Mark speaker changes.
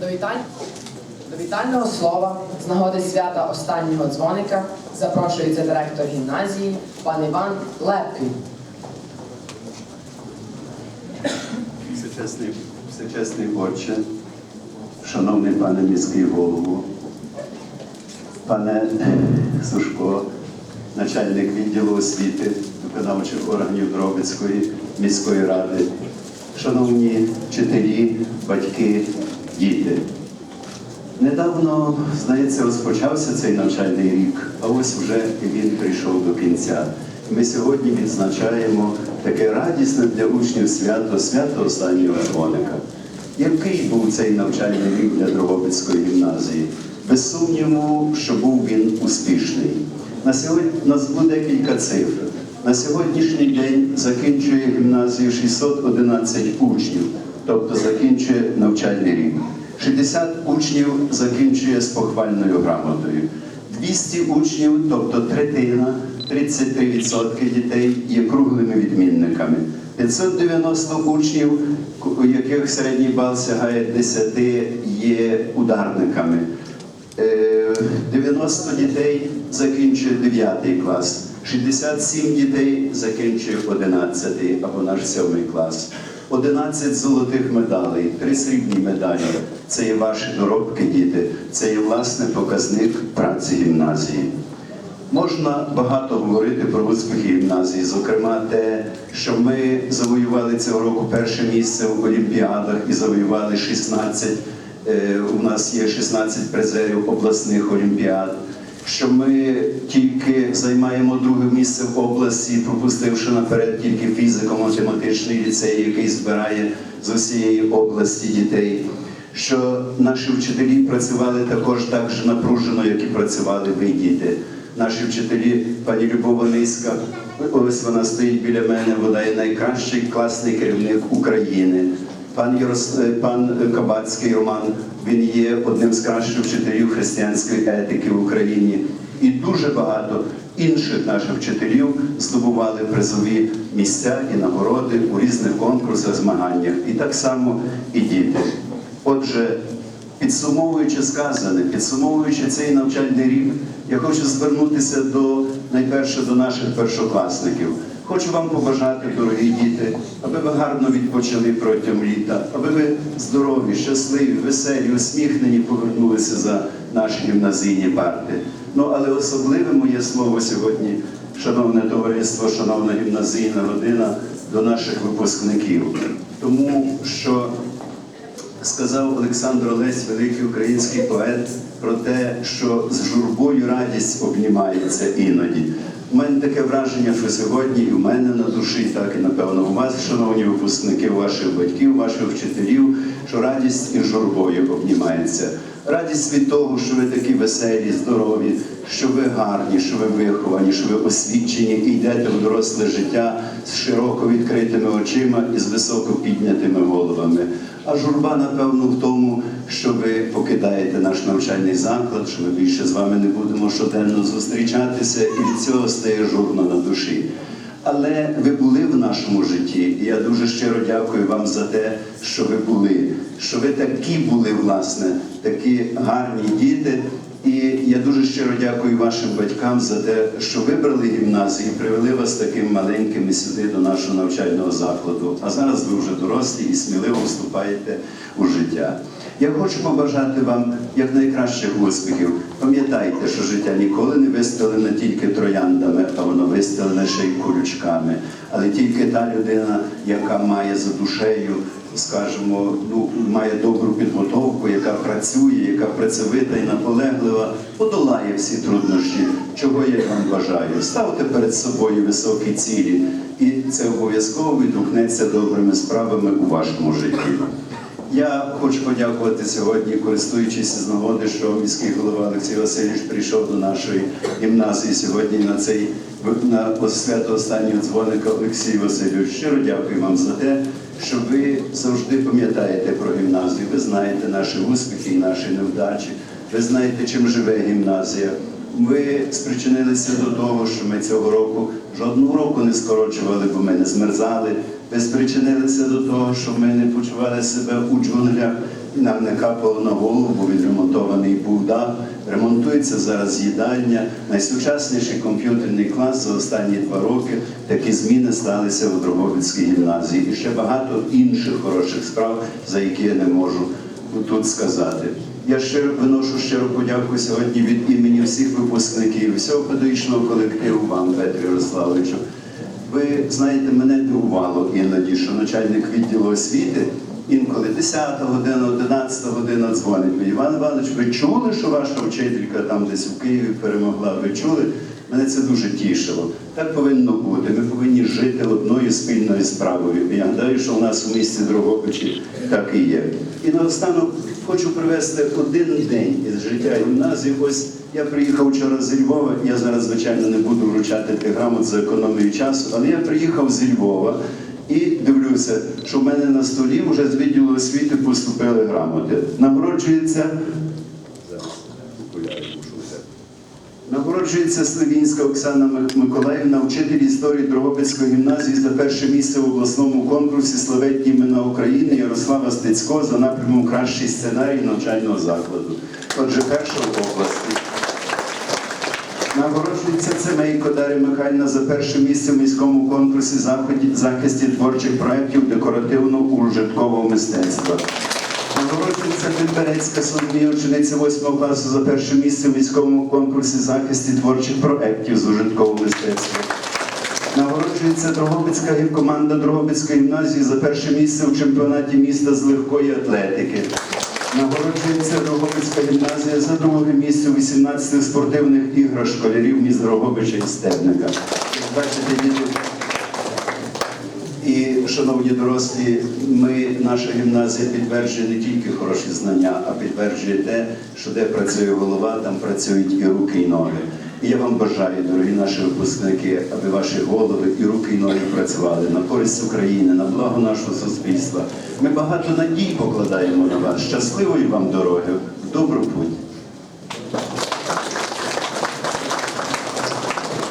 Speaker 1: До, віталь... До вітального слова з нагоди свята останнього дзвоника запрошується директор гімназії пан Іван Лепкий.
Speaker 2: Всечесний, всечесний отче, шановний пане міський голову, пане Сушко, начальник відділу освіти виконавчих органів Дробицької міської ради, шановні вчителі, батьки, діти. Недавно, здається, розпочався цей навчальний рік, а ось вже він прийшов до кінця. Ми сьогодні відзначаємо таке радісне для учнів свято, свято останнього дзвоника. Який був цей навчальний рік для Дрогобицької гімназії? Без сумніву, що був він успішний. На сьогодні назву декілька цифр. На сьогоднішній день закінчує гімназію 611 учнів, тобто закінчує навчальний рік. 60 учнів закінчує з похвальною грамотою. 200 учнів, тобто третина, 33% дітей є круглими відмінниками. 590 учнів, у яких середній бал сягає 10, є ударниками. Е, 90 дітей закінчує 9 клас, 67 дітей закінчує 11 або наш 7 клас. 11 золотих медалей, 3 срібні медалі. Це є ваші доробки, діти, це є власне показник праці гімназії. Можна багато говорити про успіхи гімназії, зокрема те, що ми завоювали цього року перше місце в Олімпіадах і завоювали 16. е, У нас є 16 призерів обласних олімпіад. Що ми тільки займаємо друге місце в області, пропустивши наперед тільки фізико-математичний ліцей, який збирає з усієї області дітей. Що наші вчителі працювали також так же напружено, як і працювали ви діти наші вчителі, пані Любова Низька, ось вона стоїть біля мене, вона є найкращий класний керівник України. Пан Ярос... е, пан Кабацький Роман, він є одним з кращих вчителів християнської етики в Україні. І дуже багато інших наших вчителів здобували призові місця і нагороди у різних конкурсах, змаганнях. І так само і діти. Отже, Підсумовуючи сказане, підсумовуючи цей навчальний рік, я хочу звернутися до найперше до наших першокласників. Хочу вам побажати, дорогі діти, аби ви гарно відпочили протягом літа, аби ви здорові, щасливі, веселі, усміхнені повернулися за наші гімназійні парти. Ну але особливе моє слово сьогодні, шановне товариство, шановна гімназійна родина, до наших випускників, тому що сказав Олександр Олесь, великий український поет, про те, що з журбою радість обнімається іноді. У мене таке враження, що сьогодні і в мене на душі, так і напевно у вас, шановні випускники, ваших батьків, ваших вчителів, що радість і журбою обнімається. Радість від того, що ви такі веселі, здорові, що ви гарні, що ви виховані, що ви освічені і йдете в доросле життя з широко відкритими очима і з високо піднятими головами. А журба, напевно, в тому, що ви покидаєте наш навчальний заклад, що ми більше з вами не будемо щоденно зустрічатися, і від цього стає журно на душі. Але ви були в нашому житті, і я дуже щиро дякую вам за те, що ви були, що ви такі були, власне, такі гарні діти. І я дуже щиро дякую вашим батькам за те, що вибрали гімназію і привели вас таким маленькими сюди до нашого навчального закладу. А зараз ви вже дорослі і сміливо вступаєте у життя. Я хочу побажати вам якнайкращих успіхів. Пам'ятайте, що життя ніколи не виставлене тільки трояндами, а воно виставлене ще й колючками. Але тільки та людина, яка має за душею скажімо, ну, має добру підготовку, яка працює, яка працьовита і наполеглива, подолає всі труднощі, чого я вам бажаю. Ставте перед собою високі цілі, і це обов'язково відгукнеться добрими справами у вашому житті. Я хочу подякувати сьогодні, користуючись з нагоди, що міський голова Олексій Васильович прийшов до нашої гімназії сьогодні на цей на свято останнього дзвоника Олексій Васильович. Щиро дякую вам за те, що ви завжди пам'ятаєте про гімназію. Ви знаєте наші успіхи і наші невдачі. Ви знаєте, чим живе гімназія. Ми спричинилися до того, що ми цього року жодного року не скорочували, бо ми не змерзали. Ви спричинилися до того, що ми не почували себе у джунглях нам не капало на голову, відремонтований був дах. Ремонтується зараз їдальня, найсучасніший комп'ютерний клас за останні два роки. Такі зміни сталися у Дрогобицькій гімназії. І ще багато інших хороших справ, за які я не можу тут сказати. Я щиро виношу щиро подяку сьогодні від імені всіх випускників, всього педагогічного колективу вам, Петру Ярославовичу. Ви знаєте, мене дивувало іноді, що начальник відділу освіти інколи 10 година, 11 година дзвонить. Іван Іванович, ви чули, що ваша вчителька там десь у Києві перемогла? Ви чули? Мене це дуже тішило. Так повинно бути. Ми повинні жити одною спільною справою. Я гадаю, що у нас у місті Дрогобичі так і є. І наостанок хочу привести один день із життя гімназії. Ось я приїхав вчора зі Львова. Я зараз, звичайно, не буду вручати грамот за економію часу, але я приїхав зі Львова і дивлюся, що в мене на столі вже з відділу освіти поступили грамоти. Нагороджується. Нагороджується Сливінська Оксана Миколаївна, вчитель історії Дрогобицької гімназії за перше місце в обласному конкурсі Славетні імена України Ярослава Стецько за напрямом Кращий сценарій навчального закладу. Отже, перша в області. Нагороджується Цемейко Дар'я Михайлівна за перше місце в міському конкурсі захисті творчих проєктів декоративно-ужиткового мистецтва. Нагороджується Тимберецька Соломія, учениця 8 класу за перше місце в міському конкурсі захисті творчих проєктів з ужиткового мистецтва. Нагороджується Дрогобицька гівкоманда Дрогобицької гімназії за перше місце в чемпіонаті міста з легкої атлетики. Нагороджується Дрогобицька гімназія за друге місце у 18 спортивних іграх школярів міст Дрогобича і Стебника. Бачите, і, шановні дорослі, ми, наша гімназія підтверджує не тільки хороші знання, а підтверджує те, що де працює голова, там працюють і руки, і ноги. І я вам бажаю, дорогі наші випускники, аби ваші голови і руки, і ноги працювали на користь України, на благо нашого суспільства. Ми багато надій покладаємо на вас. Щасливої вам дороги, в добру путь.